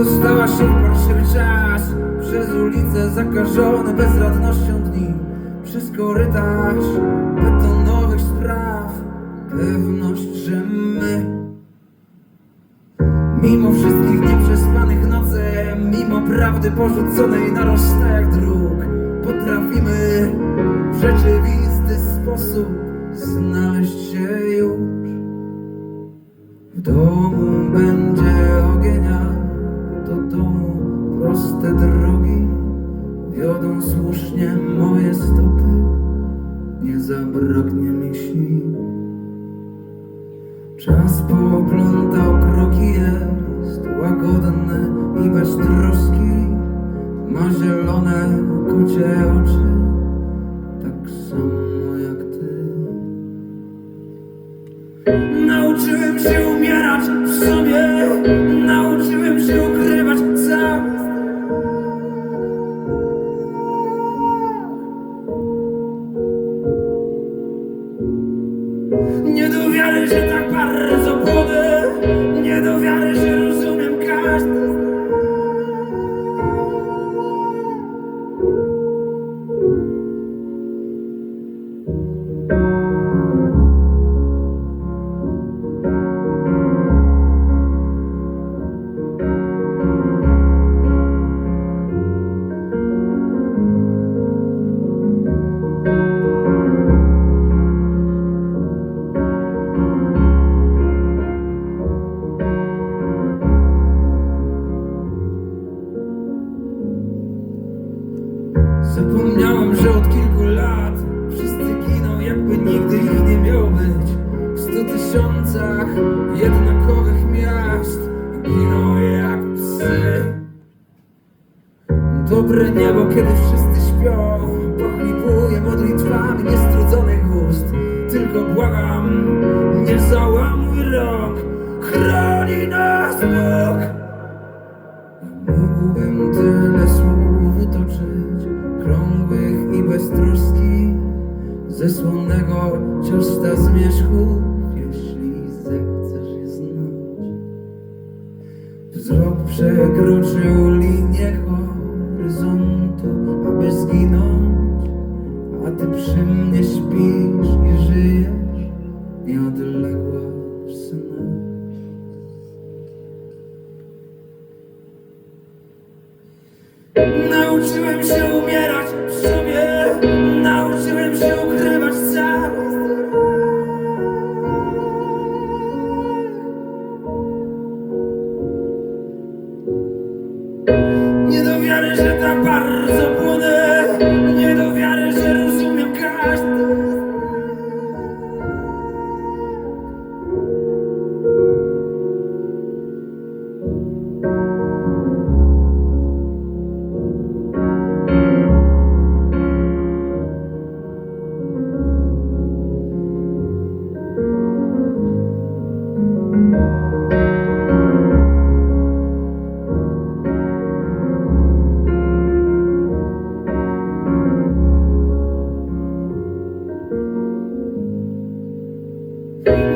Przedostała się w parszywy czas. Przez ulice zakażone bezradnością dni. Przez korytarz betonowych spraw. Pewność, że my Mimo wszystkich nieprzespanych nocy Mimo prawdy porzuconej na rozstajach dróg Potrafimy w rzeczywisty sposób Znaleźć się już w domu będzie proste drogi wiodą słusznie moje stopy. Nie zabraknie mi sił. Czas poplątał kroki, jest łagodny i bez troski. Ma zielone kocie oczy, tak samo jak ty. Nauczyłem się umierać w sobie Nauczyłem się ukrywać cały Zapomniałem, że od kilku lat Wszyscy giną, jakby nigdy ich nie miało być. W stu tysiącach jednakowych miast Giną jak psy. Dobre niebo, kiedy wszyscy śpią Pochlipuję modlitwami niestrudzonych ust. Tylko błagam, nie załamuj rąk ze słonnego ciasta zmierzchu, jeśli zechcesz je znać. Wzrok przekroczył linię horyzontu, aby zginąć, a ty przy mnie śpisz i żyjesz, nieodległa w snach. Nauczyłem się Nauczyłem